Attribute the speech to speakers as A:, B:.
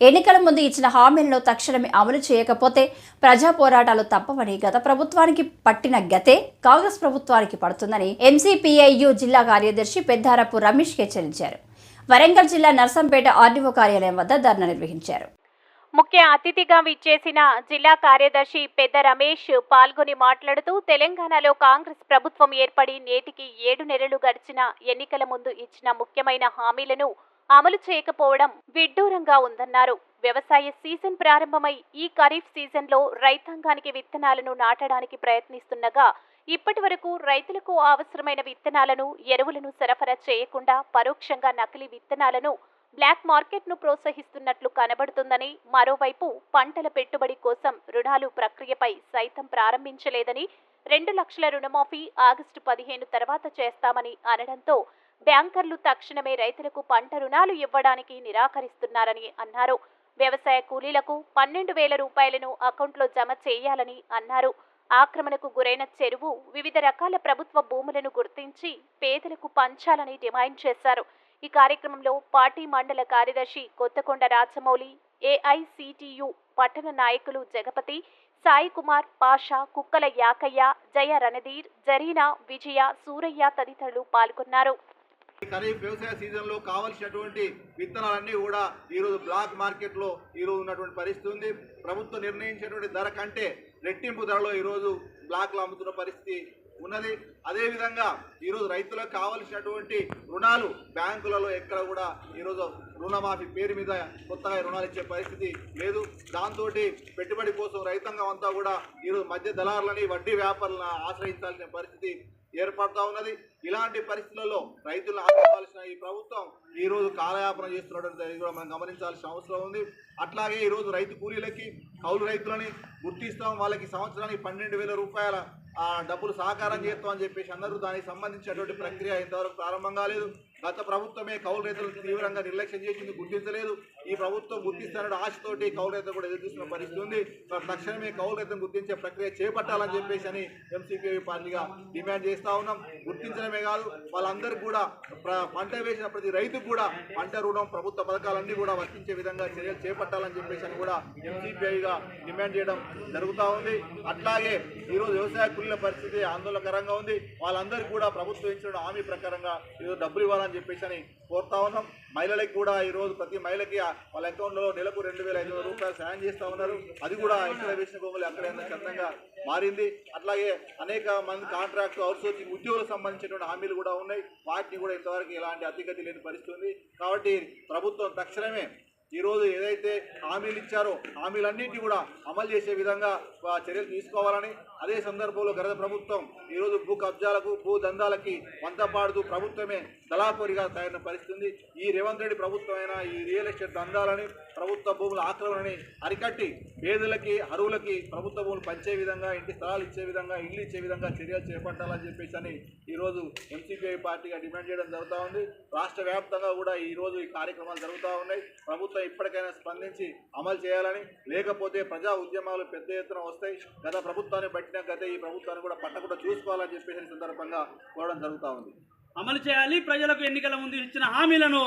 A: ఎన్నికల ముందు ఇచ్చిన హామీలను తక్షణమే అమలు చేయకపోతే ప్రజా పోరాటాలు తప్పవని గత ప్రభుత్వానికి పట్టిన గతే కాంగ్రెస్ ప్రభుత్వానికి పడుతుందని ఎంసీపీఐయు జిల్లా కార్యదర్శి పెద్దారపు రమేష్ హెచ్చరించారు. వరంగల్ జిల్లా నర్సంపేట ఆర్డీఓ కార్యాలయం వద్ద ధర్నా నిర్వహించారు.
B: ముఖ్య అతిథిగా విచ్చేసిన జిల్లా కార్యదర్శి పెద్ద రమేష్ పాల్గొని మాట్లాడుతూ తెలంగాణలో కాంగ్రెస్ ప్రభుత్వం ఏర్పడి నేటికి ఏడు నెలలు గడిచిన ఎన్నికల ముందు ఇచ్చిన ముఖ్యమైన హామీలను అమలు చేయకపోవడం విడ్డూరంగా ఉందన్నారు. వ్యవసాయ సీజన్ ప్రారంభమై ఈ ఖరీఫ్ సీజన్లో రైతాంగానికి విత్తనాలను నాటడానికి ప్రయత్నిస్తుండగా ఇప్పటి వరకు రైతులకు అవసరమైన విత్తనాలను ఎరువులను సరఫరా చేయకుండా పరోక్షంగా నకిలీ విత్తనాలను బ్లాక్ మార్కెట్ను ప్రోత్సహిస్తున్నట్లు కనబడుతుందని మరోవైపు పంటల పెట్టుబడి కోసం రుణాలు ప్రక్రియపై సైతం ప్రారంభించలేదని రెండు లక్షల రుణమాఫీ ఆగస్టు పదిహేను తర్వాత చేస్తామని అనడంతో బ్యాంకర్లు తక్షణమే రైతులకు పంట రుణాలు ఇవ్వడానికి నిరాకరిస్తున్నారని అన్నారు. వ్యవసాయ కూలీలకు పన్నెండు వేల రూపాయలను అకౌంట్లో జమ చేయాలని అన్నారు. ఆక్రమణకు గురైన చెరువు వివిధ రకాల ప్రభుత్వ భూములను గుర్తించి పేదలకు పంచాలని డిమాండ్ చేశారు. ఈ కార్యక్రమంలో పార్టీ మండల కార్యదర్శి కొత్తకొండ రాజమౌళి ఏఐసిటియు పట్టణ నాయకులు జగపతి సాయి కుమార్ పాషా కుక్కల యాకయ్య జయ రణధీర్ జరీనా విజయ సూరయ్య తదితరులు పాల్గొన్నారు.
C: ఖరీఫ్ వ్యవసాయ సీజన్లో కావలసినటువంటి విత్తనాలన్నీ కూడా ఈరోజు బ్లాక్ మార్కెట్లో ఈరోజు ఉన్నటువంటి పరిస్థితి ఉంది. ప్రభుత్వం నిర్ణయించినటువంటి ధర కంటే రెట్టింపు ధరలో ఈరోజు బ్లాక్లో అమ్ముతున్న పరిస్థితి ఉన్నది. అదేవిధంగా ఈరోజు రైతులకు కావలసినటువంటి రుణాలు బ్యాంకులలో ఎక్కడ కూడా ఈరోజు రుణమాఫీ పేరు మీద కొత్తగా రుణాలు ఇచ్చే పరిస్థితి లేదు. దాంతో పెట్టుబడి కోసం రైతాంగం అంతా కూడా ఈరోజు మధ్య దళారులని వడ్డీ వ్యాపారులను ఆశ్రయించాల్సిన పరిస్థితి ఏర్పడతా ఉన్నది. ఇలాంటి పరిస్థితులలో రైతులను ఆదుకోవాల్సిన ఈ ప్రభుత్వం ఈరోజు రోజు కాలయాపన చేస్తున్నటువంటి కూడా మనం గమనించాల్సిన అవసరం ఉంది. అట్లాగే ఈరోజు రైతు కూలీలకి కౌలు రైతులని గుర్తిస్తాం. వాళ్ళకి సంవత్సరానికి పన్నెండు వేల రూపాయల డబ్బులు సహకారం చేస్తాం అని చెప్పేసి అందరూ దానికి సంబంధించినటువంటి ప్రక్రియ ఇంతవరకు ప్రారంభం కాలేదు గత ప్రభుత్వమే కౌలు రైతులను తీవ్రంగా నిర్లక్ష్యం చేసింది గుర్తించలేదు. ఈ ప్రభుత్వం గుర్తిస్తానని ఆశతోటి కౌలు రైతులు కూడా ఎదురుచూస్తున్న పరిస్థితి ఉంది. తక్షణమే కౌలు రైతులను గుర్తించే ప్రక్రియ చేపట్టాలని చెప్పేసి అని ఎంసీపీ పార్టీగా డిమాండ్ చేస్తూ ఉన్నాం. గుర్తించడమే కాదు వాళ్ళందరికీ కూడా పంట వేసిన ప్రతి రైతుకు కూడా పంట రుణం ప్రభుత్వ పథకాలన్నీ కూడా వర్తించే విధంగా చర్యలు చేపట్టాలని చెప్పేసి అని కూడా ఎంసీపీఐగా డిమాండ్ చేయడం జరుగుతూ ఉంది. అట్లాగే ఈరోజు వ్యవసాయ కూలీల పరిస్థితి ఆందోళనకరంగా ఉంది. వాళ్ళందరికీ కూడా ప్రభుత్వం ఇచ్చిన హామీ ప్రకారంగా ఈరోజు డబ్బులు ఇవ్వాలని చెప్పేసి అని కోరుతా ఉన్నాం. మహిళలకు కూడా ఈరోజు ప్రతి మహిళకి వాళ్ళ అకౌంట్లో నెలకు రెండు వేల ఐదు వందల రూపాయలు సాయం చేస్తూ ఉన్నారు. అది కూడా ఇక్కడ వేసిన భూములు ఎక్కడైనా చందంగా మారింది. అట్లాగే అనేక మంది కాంట్రాక్ట్ అవుట్సోర్సింగ్ ఉద్యోగులకు సంబంధించినటువంటి హామీలు కూడా ఉన్నాయి. వాటిని కూడా ఇంతవరకు ఎలాంటి అతిగతి లేని పరిస్థితి ఉంది. కాబట్టి ప్రభుత్వం తక్షణమే ఈరోజు ఏదైతే హామీలు ఇచ్చారో హామీలన్నింటినీ కూడా అమలు చేసే విధంగా ఆ, చర్యలు తీసుకోవాలని అదే సందర్భంలో గత ప్రభుత్వం ఈరోజు భూ కబ్జాలకు భూ దందాలకి వంతపాడుతూ ప్రభుత్వమే దళాపరిగా తయారైన పరిస్థితుంది ఈ రేవంత్ రెడ్డి ప్రభుత్వమైన ఈ రియల్ ఎస్టేట్ దందాలని ప్రభుత్వ భూముల ఆక్రమణని అరికట్టి పేదలకి అరువులకి ప్రభుత్వ భూములు పంచే విధంగా ఇంటి స్థలాలు ఇచ్చే విధంగా ఇల్లు ఇచ్చే విధంగా చర్యలు చేపట్టాలని చెప్పేసి అని ఈరోజు ఎంసీపీఐ పార్టీగా డిమాండ్ చేయడం జరుగుతూ ఉంది. రాష్ట్ర వ్యాప్తంగా కూడా ఈరోజు ఈ కార్యక్రమాలు జరుగుతూ ఉన్నాయి. ప్రభుత్వం ఇప్పటికైనా స్పందించి అమలు చేయాలని లేకపోతే ప్రజా ఉద్యమాలు పెద్ద ఎత్తున వస్తాయి. గత ప్రభుత్వాన్ని పట్టిన గత ఈ ప్రభుత్వాన్ని కూడా పట్టకుండా చూసుకోవాలని చెప్పేసి సందర్భంగా కోరడం జరుగుతూ ఉంది.
D: అమలు చేయాలి. ప్రజలకు ఎన్నికల ముందు ఇచ్చిన హామీలను